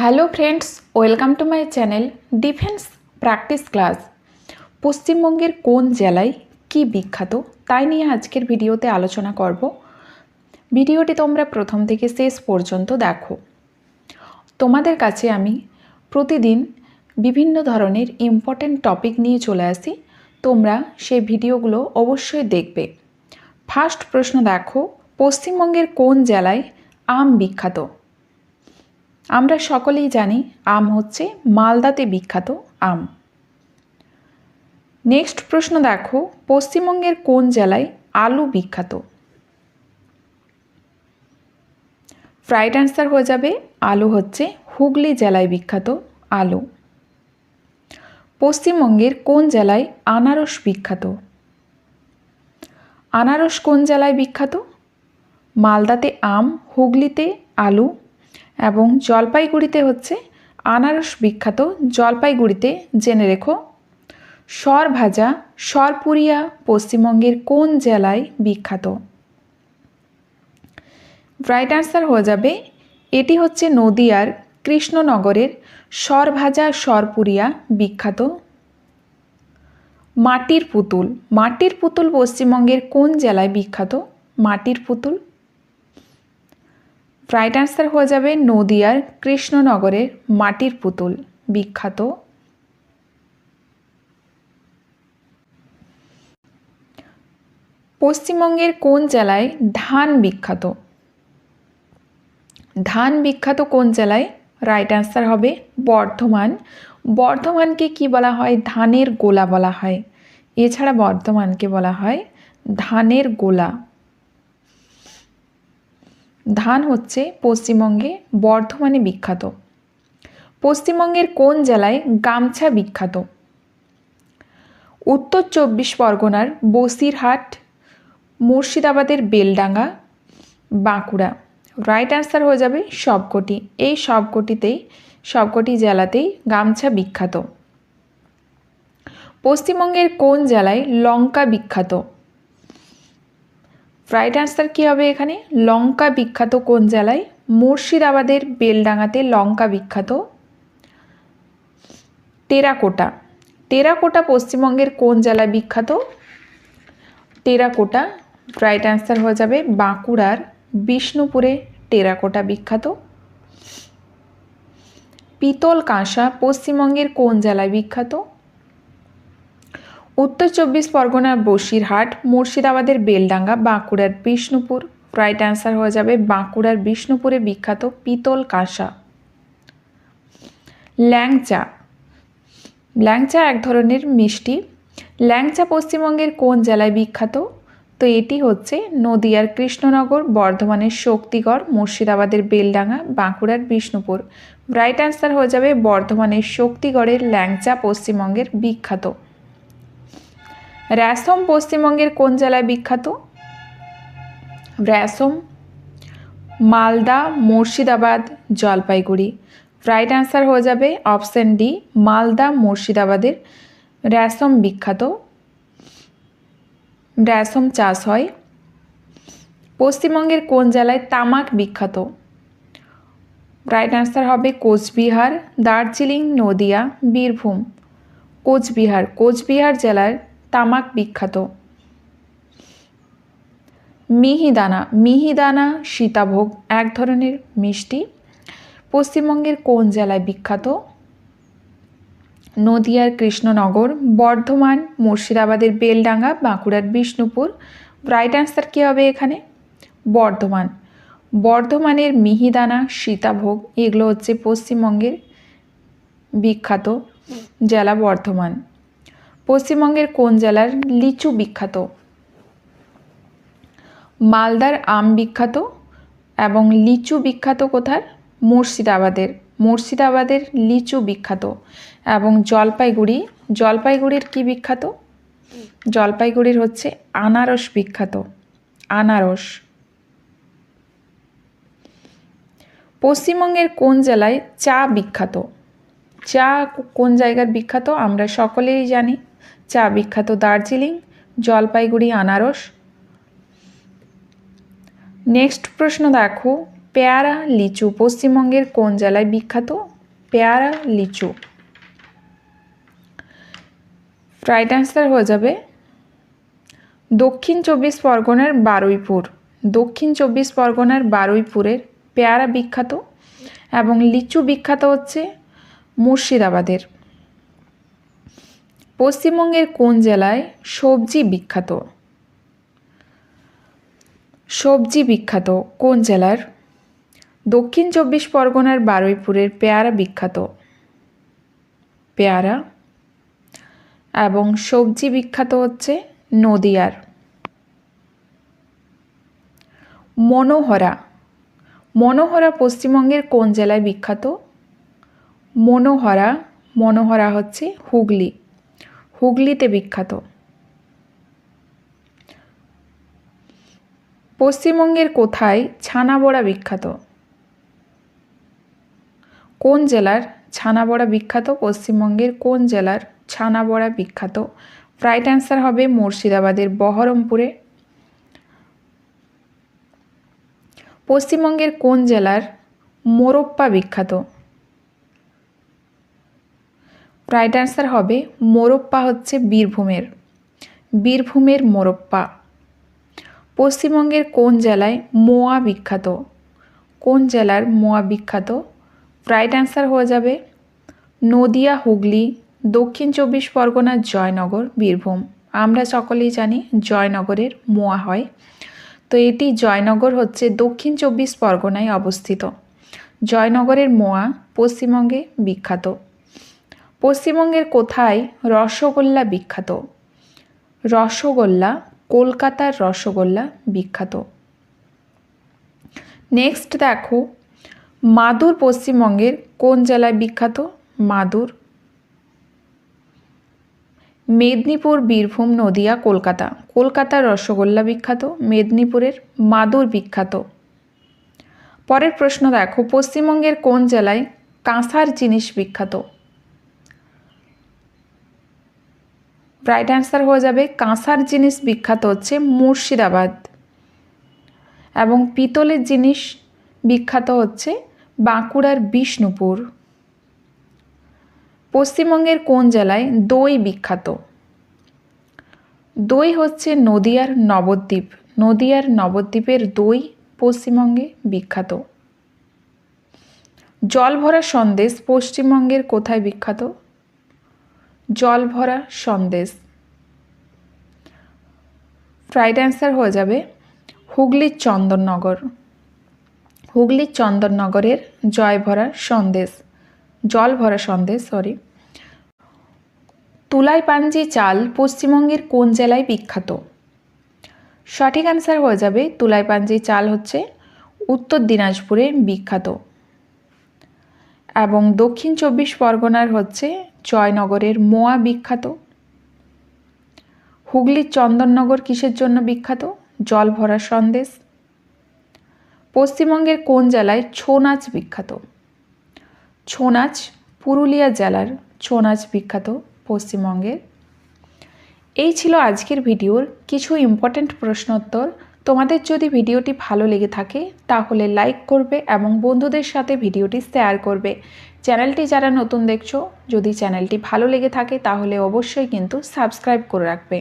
Hello friends welcome to my channel defence practice class পশ্চিমবঙ্গের কোন জেলায় কি বিখ্যাত, তাই নিয়ে আজকের ভিডিওতে আলোচনা করব। ভিডিওটি তোমরা প্রথম থেকে শেষ পর্যন্ত দেখো। তোমাদের কাছে আমি প্রতিদিন বিভিন্ন ধরনের ইম্পর্ট্যান্ট টপিক নিয়ে চলে আসি। তোমরা সেই ভিডিওগুলো অবশ্যই দেখবে। ফার্স্ট প্রশ্ন দেখো, পশ্চিমবঙ্গের কোন জেলায় আম বিখ্যাত? আমরা সকলেই জানি আম হচ্ছে মালদাতে বিখ্যাত আম। নেক্সট প্রশ্ন দেখো, পশ্চিমবঙ্গের কোন জেলায় আলু বিখ্যাত? ফ্রাইড অ্যান্সার হয়ে যাবে, আলু হচ্ছে হুগলি জেলায় বিখ্যাত আলু। পশ্চিমবঙ্গের কোন জেলায় আনারস বিখ্যাত? আনারস কোন জেলায় বিখ্যাত? মালদাতে আম, হুগলিতে আলু এবং জলপাইগুড়িতে হচ্ছে আনারস বিখ্যাত জলপাইগুড়িতে জেনে রেখো। সর ভাজা সরপুরিয়া পশ্চিমবঙ্গের কোন জেলায় বিখ্যাত? রাইট অ্যান্সার হয়ে যাবে, এটি হচ্ছে নদিয়ার কৃষ্ণনগরের সরভাজা, সরপুরিয়া বিখ্যাত মাটির পুতুল। মাটির পুতুল পশ্চিমবঙ্গের কোন জেলায় বিখ্যাত? মাটির পুতুল রাইট অ্যান্সার হয়ে যাবে নদিয়ার কৃষ্ণনগরের মাটির পুতুল, বিখ্যাত। পশ্চিমবঙ্গের কোন জেলায় ধান বিখ্যাত? ধান বিখ্যাত কোন জেলায়? রাইট অ্যান্সার হবে বর্ধমান। বর্ধমানকে কি বলা হয়? ধানের গোলা বলা হয়। এছাড়া বর্ধমানকে বলা হয় ধানের গোলা। ধান হচ্ছে পশ্চিমবঙ্গে বর্ধমানে বিখ্যাত। পশ্চিমবঙ্গের কোন জেলায় গামছা বিখ্যাত? উত্তর চব্বিশ পরগনার বসিরহাট, মুর্শিদাবাদের বেলডাঙ্গা, বাঁকুড়া। রাইট অ্যান্সার হয়ে যাবে সবকটি। এই সবকটিতেই, সবকটি জেলাতেই গামছা বিখ্যাত। পশ্চিমবঙ্গের কোন জেলায় লঙ্কা বিখ্যাত? রাইট অ্যান্সার কী হবে এখানে? লঙ্কা বিখ্যাত কোন জেলায়? মুর্শিদাবাদের বেলডাঙাতে লঙ্কা বিখ্যাত টেরাকোটা। টেরাকোটা পশ্চিমবঙ্গের কোন জেলায় বিখ্যাত? টেরাকোটা। রাইট অ্যান্সার হয়ে যাবে বাঁকুড়ার বিষ্ণুপুরে টেরাকোটা বিখ্যাত। পিতল কাঁসা পশ্চিমবঙ্গের কোন জেলায় বিখ্যাত? উত্তর চব্বিশ পরগনার বসিরহাট, মুর্শিদাবাদের বেলডাঙ্গা, বাঁকুড়ার বিষ্ণুপুর। রাইট অ্যান্সার হয়ে যাবে বাঁকুড়ার বিষ্ণুপুরে বিখ্যাত পিতল কাঁসা। ল্যাংচা। ল্যাংচা এক ধরনের মিষ্টি। ল্যাংচা পশ্চিমবঙ্গের কোন জেলায় বিখ্যাত? তো এটি হচ্ছে নদিয়ার কৃষ্ণনগর, বর্ধমানের শক্তিগড়, মুর্শিদাবাদের বেলডাঙ্গা, বাঁকুড়ার বিষ্ণুপুর। রাইট অ্যান্সার হয়ে যাবে বর্ধমানের শক্তিগড়ের ল্যাংচা পশ্চিমবঙ্গের বিখ্যাত। র্যাসম পশ্চিমবঙ্গের কোন জেলায় বিখ্যাত? রেশম মালদা, মুর্শিদাবাদ, জলপাইগুড়ি। রাইট অ্যান্সার হয়ে যাবে অপশান ডি, মালদা, মুর্শিদাবাদের রেশম বিখ্যাত। রেশম চাষ হয় পশ্চিমবঙ্গের কোন জেলায় তামাক বিখ্যাত? রাইট অ্যান্সার হবে কোচবিহার, দার্জিলিং, নদিয়া, বীরভূম। কোচবিহার কোচবিহার জেলার তামাক বিখ্যাত। মিহিদানা মিহিদানা সীতাভোগ এক ধরনের মিষ্টি। পশ্চিমবঙ্গের কোন জেলায় বিখ্যাত? নদিয়ার কৃষ্ণনগর, বর্ধমান, মুর্শিদাবাদের বেলডাঙ্গা, বাঁকুড়ার বিষ্ণুপুর। রাইট অ্যান্সার কী হবে এখানে? বর্ধমান। বর্ধমানের মিহিদানা, সীতাভোগ এগুলো হচ্ছে পশ্চিমবঙ্গের বিখ্যাত জেলা বর্ধমান। পশ্চিমবঙ্গের কোন জেলার লিচু বিখ্যাত? মালদার আম বিখ্যাত এবং লিচু বিখ্যাত কোথার? মুর্শিদাবাদের। মুর্শিদাবাদের লিচু বিখ্যাত এবং জলপাইগুড়ি। জলপাইগুড়ির কি বিখ্যাত? জলপাইগুড়ির হচ্ছে আনারস বিখ্যাত। আনারস। পশ্চিমবঙ্গের কোন জেলায় চা বিখ্যাত? চা কোন জায়গার বিখ্যাত? আমরা সকলেই জানি। চা বিখ্যাত দার্জিলিং, জলপাইগুড়ি, আনারস। নেক্সট প্রশ্ন দেখো, পেয়ারা, লিচু পশ্চিমবঙ্গের কোন জেলায় বিখ্যাত? পেয়ারা, লিচু। রাইট অ্যান্সার হয়ে যাবে দক্ষিণ চব্বিশ পরগনার বারুইপুর। দক্ষিণ চব্বিশ পরগনার বারুইপুরের পেয়ারা বিখ্যাত এবং লিচু বিখ্যাত হচ্ছে মুর্শিদাবাদের। পশ্চিমবঙ্গের কোন জেলায় সবজি বিখ্যাত? সবজি বিখ্যাত কোন জেলার? দক্ষিণ চব্বিশ পরগনার বারুইপুরের পেয়ারা বিখ্যাত। পেয়ারা এবং সবজি বিখ্যাত হচ্ছে নদিয়ার। মনোহরা। মনোহরা পশ্চিমবঙ্গের কোন জেলায় বিখ্যাত? মনোহরা মনোহরা হচ্ছে হুগলি। হুগলিতে বিখ্যাত। পশ্চিমবঙ্গের কোথায় ছানা বড়া বিখ্যাত? কোন জেলার ছানা বড়া বিখ্যাত? পশ্চিমবঙ্গের কোন জেলার ছানা বড়া বিখ্যাত? রাইট অ্যান্সার হবে মুর্শিদাবাদের বহরমপুরে। পশ্চিমবঙ্গের কোন জেলার মোরপ্পা বিখ্যাত? রাইট অ্যান্সার হবে মোরপ্পা হচ্ছে বীরভূমের। বীরভূমের মোরপ্পা। পশ্চিমবঙ্গের কোন জেলায় মোয়া বিখ্যাত? কোন জেলার মোয়া বিখ্যাত? রাইট অ্যান্সার হয়ে যাবে নদিয়া, হুগলি, দক্ষিণ চব্বিশ পরগনার জয়নগর, বীরভূম। আমরা সকলেই জানি জয়নগরের মোয়া হয়। তো এটি জয়নগর হচ্ছে দক্ষিণ চব্বিশ পরগনায় অবস্থিত। জয়নগরের মোয়া পশ্চিমবঙ্গে বিখ্যাত। পশ্চিমবঙ্গের কোথায় রসগোল্লা বিখ্যাত? রসগোল্লা, কলকাতার রসগোল্লা বিখ্যাত। নেক্সট দেখো, মাদুর পশ্চিমবঙ্গের কোন জেলায় বিখ্যাত? মাদুর। মেদিনীপুর, বীরভূম, নদিয়া, কলকাতা। কলকাতার রসগোল্লা বিখ্যাত, মেদিনীপুরের মাদুর বিখ্যাত। পরের প্রশ্ন দেখো, পশ্চিমবঙ্গের কোন জেলায় কাঁসার জিনিস বিখ্যাত? রাইট অ্যান্সার হয়ে যাবে, কাঁসার জিনিস বিখ্যাত হচ্ছে মুর্শিদাবাদ। এবং পিতলের জিনিস বিখ্যাত হচ্ছে বাঁকুড়ার বিষ্ণুপুর। পশ্চিমবঙ্গের কোন জেলায় দই বিখ্যাত? দই হচ্ছে নদিয়ার নবদ্বীপ। নদিয়ার নবদ্বীপের দই পশ্চিমবঙ্গে বিখ্যাত। জল ভরা সন্দেশ পশ্চিমবঙ্গের কোথায় বিখ্যাত? জল ভরা সন্দেশ। রাইট অ্যান্সার হয়ে যাবে হুগলির চন্দননগর হুগলির চন্দননগরের জয় ভরা সন্দেশ। জল ভরা সন্দেশ সরি তুলাই পাঞ্জি চাল পশ্চিমবঙ্গের কোন জেলায় বিখ্যাত? সঠিক অ্যান্সার হয়ে যাবে তুলাই পাঞ্জি চাল হচ্ছে উত্তর দিনাজপুরে বিখ্যাত। এবং দক্ষিণ চব্বিশ পরগনার হচ্ছে জয়নগরের মোয়া বিখ্যাত? হুগলির চন্দননগর কিসের জন্য বিখ্যাত? জল ভরা সন্দেশ। পশ্চিমবঙ্গের কোন জেলায় ছৌ নাচ বিখ্যাত? ছৌ নাচ পুরুলিয়া জেলার ছৌ নাচ বিখ্যাত পশ্চিমবঙ্গের এই ছিল আজকের ভিডিওর কিছু ইম্পর্ট্যান্ট প্রশ্নোত্তর। তোমাদের যদি ভিডিওটি ভালো লেগে থাকে, তাহলে লাইক করবে এবং বন্ধুদের সাথে ভিডিওটি শেয়ার করবে। চ্যানেলটি যারা নতুন দেখছ, যদি চ্যানেলটি ভালো লেগে থাকে, তাহলে অবশ্যই কিন্তু সাবস্ক্রাইব করে রাখবে।